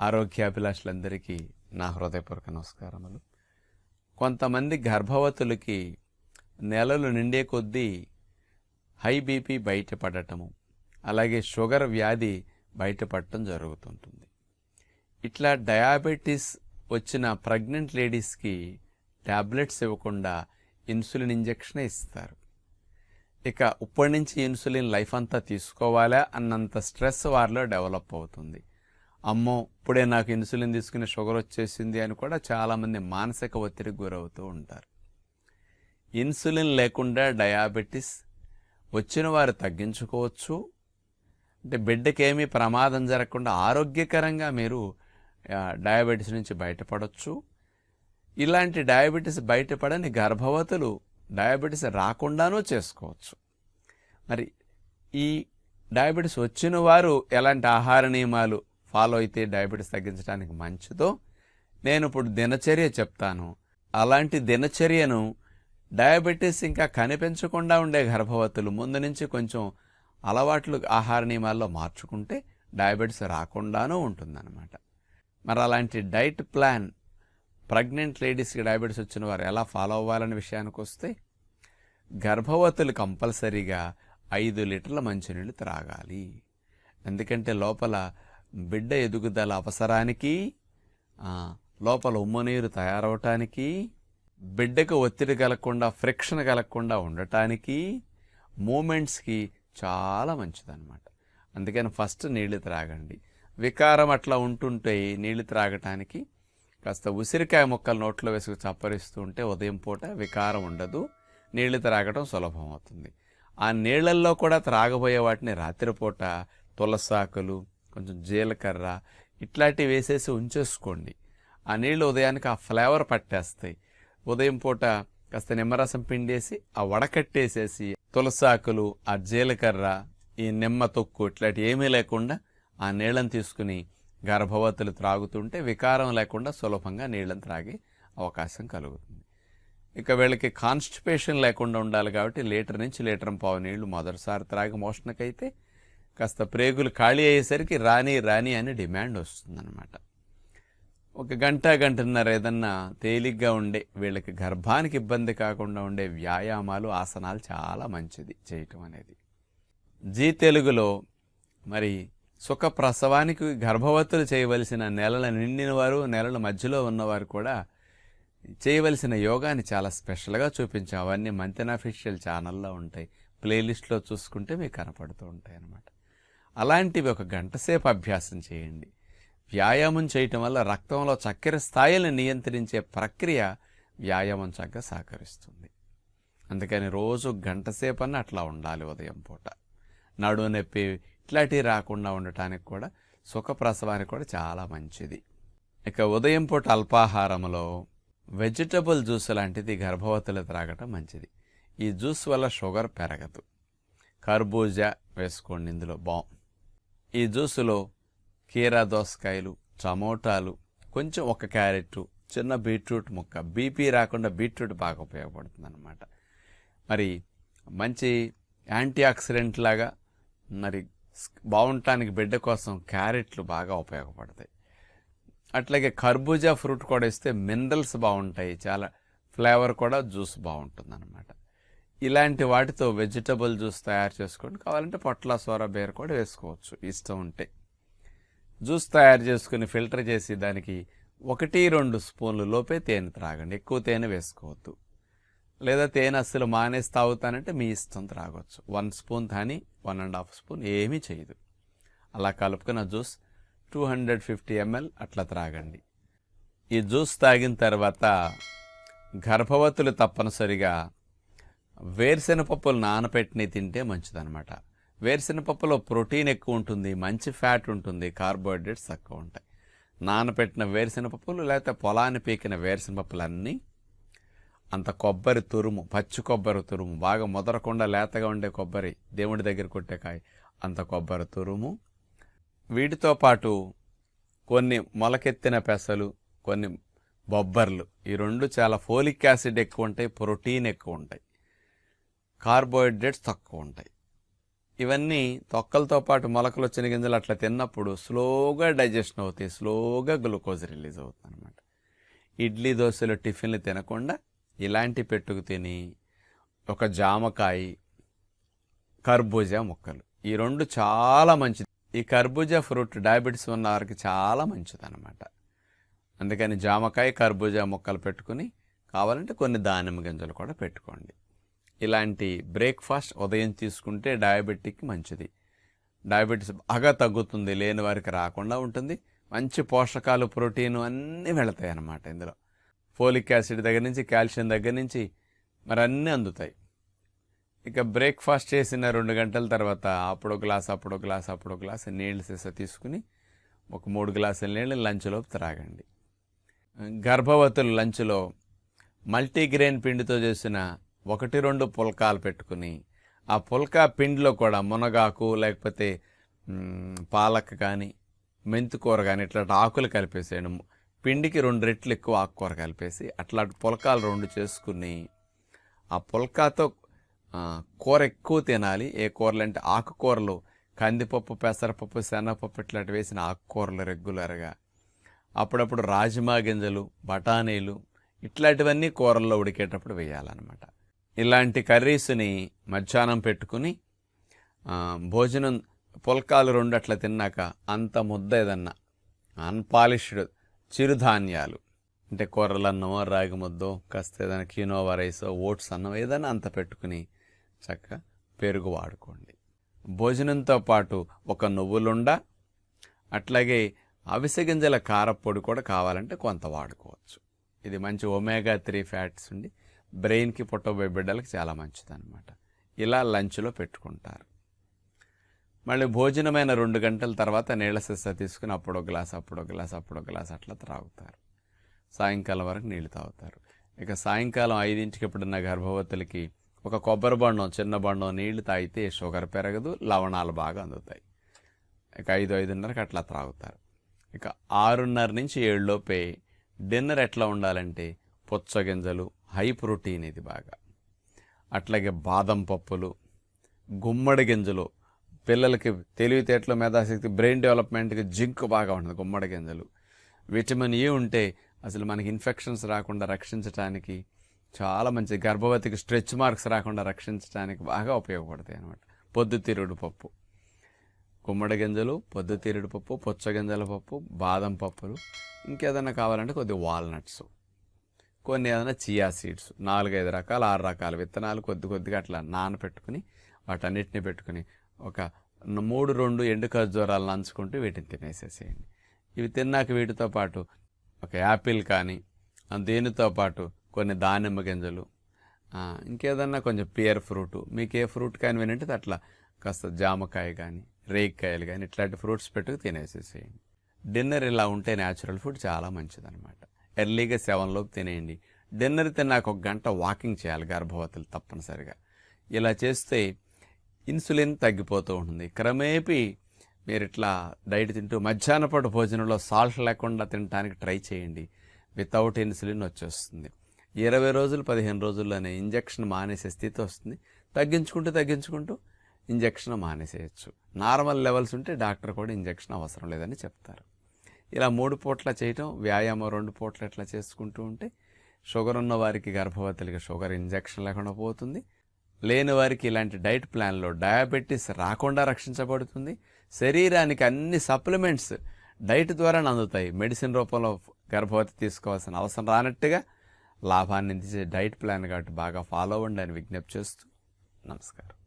ఆరోగ్యాభిలాషులందరికీ నా హృదయపూర్వక నమస్కారములు. కొంతమంది గర్భవతులకి నెలలు నిండే కొద్దీ హై బీపీ బయటపడటము అలాగే షుగర్ వ్యాధి బయటపడటం జరుగుతుంటుంది. ఇట్లా డయాబెటీస్ వచ్చిన ప్రెగ్నెంట్ లేడీస్కి ట్యాబ్లెట్స్ ఇవ్వకుండా ఇన్సులిన్ ఇంజెక్షన్ ఇస్తారు. ఇక ఇప్పటి నుంచి ఇన్సులిన్ లైఫ్ అంతా తీసుకోవాలా అన్నంత స్ట్రెస్ వారిలో డెవలప్ అవుతుంది. అమ్మో ఇప్పుడే నాకు ఇన్సులిన్ తీసుకుని షుగర్ వచ్చేసింది అని కూడా చాలామంది మానసిక ఒత్తిడికి గురవుతూ ఉంటారు. ఇన్సులిన్ లేకుండా డయాబెటీస్ వచ్చిన వారు తగ్గించుకోవచ్చు. అంటే బిడ్డకేమీ ప్రమాదం జరగకుండా ఆరోగ్యకరంగా మీరు డయాబెటీస్ నుంచి బయటపడవచ్చు ఇలాంటి డయాబెటీస్ బయటపడని గర్భవతులు డయాబెటీస్ రాకుండానూ చేసుకోవచ్చు. మరి ఈ డయాబెటీస్ వచ్చిన వారు ఎలాంటి ఆహార నియమాలు ఫాలో అయితే డయాబెటీస్ తగ్గించడానికి మంచిదో నేను ఇప్పుడు దినచర్య చెప్తాను. అలాంటి దినచర్యను డయాబెటీస్ ఇంకా కనిపించకుండా ఉండే గర్భవతులు ముందు నుంచి కొంచెం అలవాట్లు ఆహార నియమాల్లో మార్చుకుంటే డయాబెటీస్ రాకుండానూ ఉంటుందన్నమాట. మరి అలాంటి డైట్ ప్లాన్ ప్రెగ్నెంట్ లేడీస్కి డయాబెటీస్ వచ్చిన వారు ఎలా ఫాలో అవ్వాలనే విషయానికి వస్తే గర్భవతులు కంపల్సరీగా ఐదు లీటర్ల మంచినీళ్ళు త్రాగాలి. ఎందుకంటే లోపల బిడ్డ ఎదుగుదల అవసరానికి లోపల ఉమ్మనీరు తయారవటానికి బిడ్డకు ఒత్తిడి కలగకుండా ఫ్రిక్షన్ కలగకుండా ఉండటానికి మూమెంట్స్కి చాలా మంచిదన్నమాట. అందుకని ఫస్ట్ నీళ్ళు త్రాగండి. వికారం అట్లా ఉంటుంటే నీళ్ళు త్రాగటానికి కాస్త ఉసిరికాయ ముక్కలు నోట్లో వేసుకు చప్పరిస్తూ ఉంటే ఉదయం పూట వికారం ఉండదు. నీళ్ళు త్రాగటం సులభం అవుతుంది ఆ నీళ్ళల్లో కూడా త్రాగబోయే వాటిని రాత్రిపూట తులసాకులు కొంచెం జీలకర్ర ఇట్లాంటివి వేసేసి ఉంచేసుకోండి. ఆ నీళ్ళు ఉదయానికి ఆ ఫ్లేవర్ పట్టేస్తాయి. ఉదయం పూట కాస్త నిమ్మరసం పిండేసి ఆ వడకట్టేసేసి తులసాకులు ఆ జీలకర్ర ఈ నిమ్మ తొక్కు ఇట్లాంటి ఏమీ లేకుండా ఆ నీళ్ళని తీసుకుని గర్భవతులు త్రాగుతుంటే వికారం లేకుండా సులభంగా నీళ్ళని త్రాగే అవకాశం కలుగుతుంది. ఇక వీళ్ళకి కాన్స్టిపేషన్ లేకుండా ఉండాలి కాబట్టి లీటర్ నుంచి లీటర్ పావు నీళ్ళు మొదటిసారి త్రాగి మోషణకైతే కాస్త ప్రేగులు ఖాళీ అయ్యేసరికి రాని రాని అని డిమాండ్ వస్తుందన్నమాట. ఒక గంట గంటన్నర ఏదన్నా తేలిగ్గా ఉండే వీళ్ళకి గర్భానికి ఇబ్బంది కాకుండా ఉండే వ్యాయామాలు ఆసనాలు చాలా మంచిది చేయటం అనేది. జీ తెలుగులో మరి సుఖ ప్రసవానికి గర్భవతులు చేయవలసిన నెలల నిండిన వారు నెలల మధ్యలో ఉన్నవారు కూడా చేయవలసిన యోగాని చాలా స్పెషల్గా చూపించాం. అవన్నీ మంతెన్ అఫీషియల్ ఛానల్లో ఉంటాయి. ప్లేలిస్ట్లో చూసుకుంటే మీకు కనపడుతూ ఉంటాయి అన్నమాట అలాంటివి ఒక గంట సేపు అభ్యాసం చేయండి. వ్యాయామం చేయటం వల్ల రక్తంలో చక్కెర స్థాయిలను నియంత్రించే ప్రక్రియ వ్యాయామం చక్కగా సహకరిస్తుంది. అందుకని రోజు గంట సేపు అన్న అట్లా ఉండాలి ఉదయం పూట. నడు నొప్పి ఇట్లాంటివి రాకుండా ఉండటానికి కూడా సుఖప్రసవానికి కూడా చాలా మంచిది. ఇక ఉదయం పూట అల్పాహారంలో వెజిటబుల్ జ్యూస్ లాంటిది గర్భవతులు త్రాగటం మంచిది. ఈ జ్యూస్ వల్ల షుగర్ పెరగదు. కర్బూజా వేసుకోండి ఇందులో బాగుంది ఈ జ్యూసులో కీరా దోసకాయలు టమోటాలు కొంచెం ఒక క్యారెట్ చిన్న బీట్రూట్ ముక్క. బీపీ రాకుండా బీట్రూట్ బాగా ఉపయోగపడుతుంది అనమాట మరి మంచి యాంటీ ఆక్సిడెంట్ లాగా మరి బాగుంటానికి బాగుండటానికి బిడ్డ కోసం క్యారెట్లు బాగా ఉపయోగపడతాయి. అట్లాగే కర్బూజా ఫ్రూట్ కూడా ఇస్తే మినరల్స్ బాగుంటాయి చాలా ఫ్లేవర్ కూడా జ్యూస్ బాగుంటుంది అనమాట ఇలాంటి వాటితో వెజిటబుల్ జ్యూస్ తయారు చేసుకోండి. కావాలంటే పొట్ల సోర బేర కూడా వేసుకోవచ్చు. ఇష్టం ఉంటే. జ్యూస్ తయారు చేసుకుని ఫిల్టర్ చేసి దానికి ఒకటి రెండు స్పూన్లు లోపే తేనె త్రాగండి. ఎక్కువ తేనె వేసుకోవద్దు. లేదా తేనె అస్సలు మానేసి తాగుతానంటే మీ ఇష్టం త్రాగొచ్చు. వన్ స్పూన్ కానీ వన్ అండ్ హాఫ్ స్పూన్ ఏమీ చేయదు. అలా కలుపుకున్న juice two hundred fifty ML అట్లా త్రాగండి. ఈ జ్యూస్ తాగిన తర్వాత గర్భవతులు తప్పనిసరిగా వేరుశెనగ పప్పులు నానపెట్టినవి తింటే మంచిదనమాట వేరుశెనగ పప్పులో ప్రోటీన్ ఎక్కువ ఉంటుంది మంచి ఫ్యాట్ ఉంటుంది కార్బోహైడ్రేట్స్ తక్కువ ఉంటాయి. నానపెట్టిన వేరుశెనగ పప్పులు లేకపోతే పొలాన్ని పీకిన వేరుశెనపప్పులు అన్నీ అంత కొబ్బరి తురుము పచ్చి కొబ్బరి తురుము బాగా ముదరకుండా లేతగా ఉండే కొబ్బరి దేవుడి దగ్గర కొట్టే కాయ అంత కొబ్బరి తురుము. వీటితో పాటు కొన్ని మొలకెత్తిన పెసలు కొన్ని బొబ్బర్లు ఈ రెండు చాలా ఫోలిక్ యాసిడ్ ఎక్కువ ఉంటాయి ప్రోటీన్ ఎక్కువ ఉంటాయి. కార్బోహైడ్రేట్స్ తక్కువ ఉంటాయి. ఇవన్నీ తొక్కలతో పాటు మొలకలు వచ్చిన గింజలు అట్లా తిన్నప్పుడు స్లోగా డైజెషన్ అవుతాయి స్లోగా గ్లూకోజ్ రిలీజ్ అవుతుంది అనమాట ఇడ్లీ దోశలు టిఫిన్లు తినకుండా ఇలాంటి పెట్టుకు తిని ఒక జామకాయ కర్బూజా ముక్కలు. ఈ రెండు చాలా మంచిది. ఈ కర్బూజా ఫ్రూట్ డయాబెటీస్ ఉన్న వారికి చాలా మంచిది అనమాట అందుకని జామకాయ కర్బూజా ముక్కలు పెట్టుకుని కావాలంటే కొన్ని దానిమ్మ గింజలు కూడా పెట్టుకోండి. ఇలాంటి బ్రేక్ఫాస్ట్ ఉదయం తీసుకుంటే డయాబెటిక్ మంచిది. డయాబెటీస్ బాగా తగ్గుతుంది లేని వారికి రాకుండా ఉంటుంది. మంచి పోషకాలు ప్రోటీన్ అన్నీ వెళతాయి అన్నమాట ఇందులో. ఫోలిక్ యాసిడ్ దగ్గర నుంచి కాల్షియం దగ్గర నుంచి మరి అన్నీ అందుతాయి. ఇక బ్రేక్ఫాస్ట్ చేసిన రెండు గంటల తర్వాత అప్పుడో గ్లాస్ అప్పుడో గ్లాస్ అప్పుడో గ్లాస్ నీళ్ళు సీస తీసుకుని ఒక మూడు గ్లాసుల నీళ్ళు లంచ్లోపు త్రాగండి. గర్భవతులు లంచ్లో మల్టీగ్రెయిన్ పిండితో చేసిన ఒకటి రెండు పుల్కాలు పెట్టుకుని ఆ పుల్కా పిండిలో కూడా మునగాకు లేకపోతే పాలక్ కానీ మెంతికూర కానీ ఇట్లాంటి ఆకులు కలిపేసేయడం. పిండికి రెండు రెట్లు ఎక్కువ ఆకుకూర కలిపేసి అట్లాంటి పుల్కాలు రెండు చేసుకుని ఆ పుల్కాతో కూర ఎక్కువ తినాలి. ఏ కూరలు అంటే ఆకుకూరలు కందిపప్పు పెసరపప్పు శనగపప్పు ఇట్లాంటి వేసిన ఆకుకూరలు రెగ్యులర్గా. అప్పుడప్పుడు రాజ్మా గింజలు బఠానీలు ఇట్లాంటివన్నీ కూరల్లో ఉడికేటప్పుడు వేయాలన్నమాట. ఇలాంటి కర్రీస్ని మధ్యాహ్నం పెట్టుకుని భోజనం పుల్కాలు రెండు అట్లా తిన్నాక అంత ముద్ద ఏదన్నా అన్పాలిష్డ్ చిరుధాన్యాలు అంటే కూరలన్నమో రాగి ముద్దో కాస్త ఏదైనా కీనోవా రైసో ఓట్స్ అన్నం ఏదైనా అంత పెట్టుకుని చక్కగా పెరుగు వాడుకోండి. భోజనంతో పాటు ఒక నువ్వులుండ అట్లాగే అవిసె గింజల కారపొడి కూడా కావాలంటే కొంత వాడుకోవచ్చు. ఇది మంచి ఒమేగా త్రీ ఫ్యాట్స్ ఉండి బ్రెయిన్కి పుట్టబోయే బిడ్డలకు చాలా మంచిదన్నమాట. ఇలా లంచ్లో పెట్టుకుంటారు. మళ్ళీ భోజనమైన రెండు గంటల తర్వాత నీళ్ళ సిస్స తీసుకుని అప్పుడో గ్లాస్ అప్పుడో గ్లాస్ అప్పుడో గ్లాస్ అట్లా త్రాగుతారు. సాయంకాలం వరకు నీళ్ళు తాగుతారు. ఇక సాయంకాలం ఐదింటికి ఎప్పుడున్న గర్భవతులకి ఒక కొబ్బరి బండం చిన్న బండం నీళ్ళు తాగితే షుగర్ పెరగదు లవణాలు బాగా అందుతాయి. ఇక ఐదు ఐదున్నరకి అట్లా త్రాగుతారు. ఇక ఆరున్నర నుంచి ఏడులోపే డిన్నర్ ఎట్లా ఉండాలంటే పుచ్చగింజలు హై ప్రోటీన్ ఇది బాగా. అట్లాగే బాదం పప్పులు గుమ్మడి గింజలు. పిల్లలకి తెలివితేటలు మేధాశక్తి బ్రెయిన్ డెవలప్మెంట్కి జింక్ బాగా ఉంటుంది గుమ్మడి గింజలు. విటమిన్ ఏ ఉంటే అసలు మనకి ఇన్ఫెక్షన్స్ రాకుండా రక్షించడానికి చాలా మంచి గర్భవతికి స్ట్రెచ్ మార్క్స్ రాకుండా రక్షించడానికి బాగా ఉపయోగపడతాయి అన్నమాట. పొద్దుతిరుడు పప్పు. గుమ్మడి గింజలు పొద్దుతిరుడు పప్పు పుచ్చగింజల పప్పు బాదం పప్పులు. ఇంకేదైనా కావాలంటే కొద్దిగా వాల్నట్స్. కొన్ని ఏదైనా చియా సీడ్స్ నాలుగైదు రకాలు ఆరు రకాల విత్తనాలు కొద్ది కొద్దిగా అట్లా నానపెట్టుకుని వాటన్నిటిని పెట్టుకుని ఒక మూడు రెండు ఎండు ఖర్జూరాలు నంచుకుంటూ వీటిని తినేసేసేయండి. ఇవి తిన్నాక వీటితో పాటు ఒక యాపిల్ కానీ దేనితో దీనితో పాటు కొన్ని దానిమ్మ గింజలు ఇంకేదన్నా కొంచెం పియర్ ఫ్రూట్ మీకు ఏ ఫ్రూట్ కానీ వినంటే అట్లా కాస్త జామకాయ కానీ రేగికాయలు కానీ ఇట్లాంటి ఫ్రూట్స్ పెట్టుకు తినేసేసేయండి. డిన్నర్ ఇలా ఉంటే న్యాచురల్ ఫుడ్ చాలా మంచిదన్నమాట. ఎర్లీగా సెవెన్లోపు తినేయండి. డిన్నర్ తిన్నాక ఒక గంట వాకింగ్ చేయాలి గర్భవతులు తప్పనిసరిగా. ఇలా చేస్తే ఇన్సులిన్ తగ్గిపోతూ ఉంటుంది. క్రమేపీ మీరు ఇట్లా డైట్ తింటూ మధ్యాహ్నపాటు భోజనంలో సాల్ట్ లేకుండా తినడానికి ట్రై చేయండి. వితౌట్ ఇన్సులిన్ వచ్చేస్తుంది. ఇరవై రోజులు పదిహేను రోజుల్లోనే ఇంజెక్షన్ మానేసే స్థితి వస్తుంది. తగ్గించుకుంటూ తగ్గించుకుంటూ ఇంజెక్షన్ మానేసేయచ్చు. నార్మల్ లెవెల్స్ ఉంటే డాక్టర్ కూడా ఇంజక్షన్ అవసరం లేదని చెప్తారు. ఇలా మూడు పూట్ల చేయటం వ్యాయామం రెండు పూట్ల ఇట్లా చేసుకుంటూ ఉంటే షుగర్ ఉన్న వారికి గర్భవతులకి షుగర్ ఇంజెక్షన్ లేకుండా పోతుంది. లేని వారికి ఇలాంటి డైట్ ప్లాన్లో డయాబెటీస్ రాకుండా రక్షించబడుతుంది. శరీరానికి అన్ని సప్లిమెంట్స్ డైట్ ద్వారా అందుతాయి. మెడిసిన్ రూపంలో గర్భవతి తీసుకోవాల్సిన అవసరం రానట్టుగా లాభాన్ని అందించే డైట్ ప్లాన్ కాబట్టి బాగా ఫాలో అవ్వండి అని విజ్ఞప్తి చేస్తూ నమస్కారం.